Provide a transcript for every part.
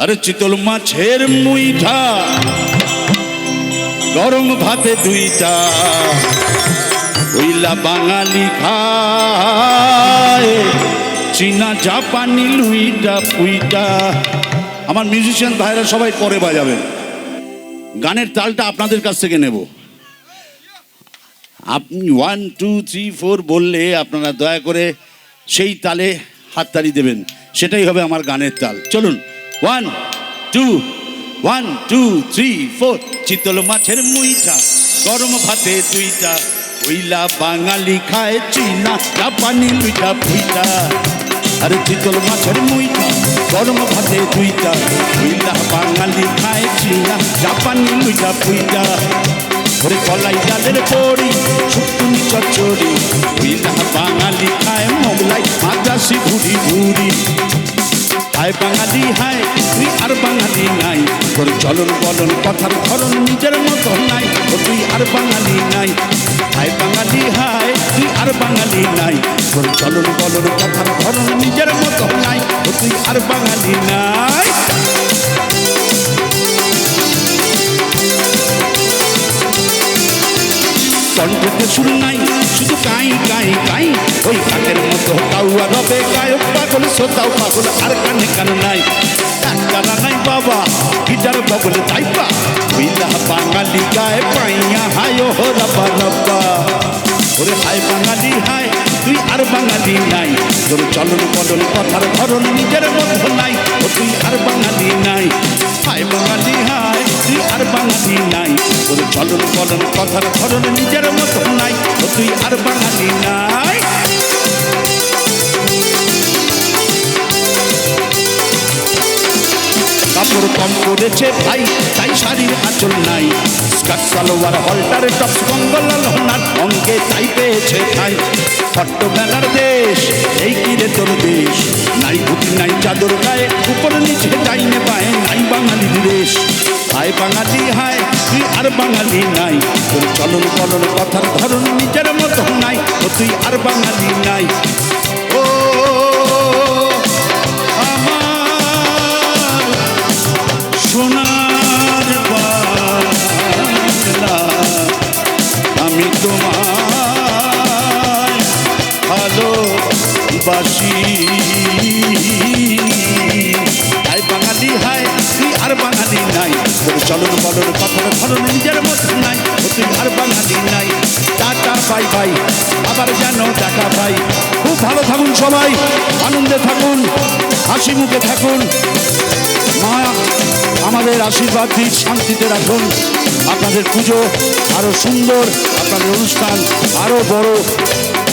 আরে চিতল মাছের মুইঠা। গরম ভাতে দুইটা। ওইলা বাঙালি খায়। চীনা, জাপানি লুইটা, পুইটা। আমার মিউজিশিয়ান ভাইরা সবাই পরে বাজাবেন গানের তালটা আপনাদের কাছ থেকে নেব। আপনি ওয়ান টু থ্রি ফোর বললে আপনারা দয়া করে সেই তালে হাততালি দেবেন। সেটাই হবে আমার গানের তাল। চলুন। One two one two three four চিতল মাছের মুইটা গরম ভাতে দুইটা। ওইলা বাঙালি খায় চীনা, জাপানি লুইটা পুইটা আরে চিতল মাছের মুইটা গরম ভাতে দুইটা। ওইলা বাঙালি খায় চীনা, জাপানি লুইটা পুইটা ওরে কলাই ডালের পড়ি শুকুনি চচ্চড়ি। ওইলা বাঙালি খায় মোগলাই মাদ্রাসি ঘুরি ঘুরি হায় বাঙালি, হায় তুই আর বাঙালি নাই। তোর চলন বলন কথার ধরন নিজের মতো নাই। ও তুই আর বাঙালি নাই। হায় বাঙালি, হায় তুই আর বাঙালি নাই। তোর চলন বলন কথার ধরন নিজের মতো নাই। ও তুই আর বাঙালি নাই। সুর নাই, শুধু কাই কাই কাই ওই কাকের মতো কাউয়া রবে, গায়ক পাগল, শ্রোতাও পাগল, আর কানে কান নাই। ডাক্তারা নাই বাবা, গিটার বগল তাইপা। ওইলা বাঙালি গায়ে পাইয়া হায় হো রাবা রাব্বা। ওরে হায় বাঙালি হায়, তুই আর বাঙালি নাই। তোর চলন বলন কথার ধরন নিজের মতো নাই। ও তুই আর বাঙালি নাই। হায় বাঙালি হায় বাঙালি নাই। তোর চলন বলন কথার ধরন নিজের মতো নাই। ও তুই আর বাঙালি নাই। কাপড় কম করেছে ভাই, তাই শাড়ির আঁচল নাই। স্কার্ট, সালোয়ার, হল্টার, টপস কঙ্গলাল হোনার অঙ্গে তাই পেয়েছে তাই হট্ট বেলার দেশ, এই কিরে তোর দেশ? নাই ধুতি নাই চাদর গায়ে, উপর নিচে ডাইনে পায়ে নাই। বাঙালির দেশ। হায় বাঙালি হায় তুই আর বাঙালি নাই? তোর চলন বলন কথার ধরন নিজের মতো নাই, ও তুই আর বাঙালি নাই। ও, আমার সোনার বাংলা, আমি তোমায় ভালোবাসি। চলন বলন কথার ধরন, নিজের মতো নাই তুই আর বাঙালি নাই। Tata, bye bye. আবার যেন টাকা পাই। খুব ভালো থাকুন সবাই, আনন্দে থাকুন, হাসি মুখে থাকুন। মা, আমাদের আশীর্বাদ দিন, শান্তিতে রাখুন। আপনাদের পুজো আরও সুন্দর, আপনাদের অনুষ্ঠান আরও বড়,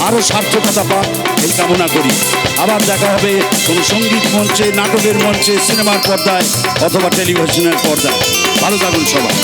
আরও সার্থকতা পাক, এই কামনা করি। আবার দেখা হবে কোনো সংগীত মঞ্চে, নাটকের মঞ্চে, সিনেমার পর্দায় অথবা টেলিভিশনের পর্দায়। ভালো থাকুন সবাই।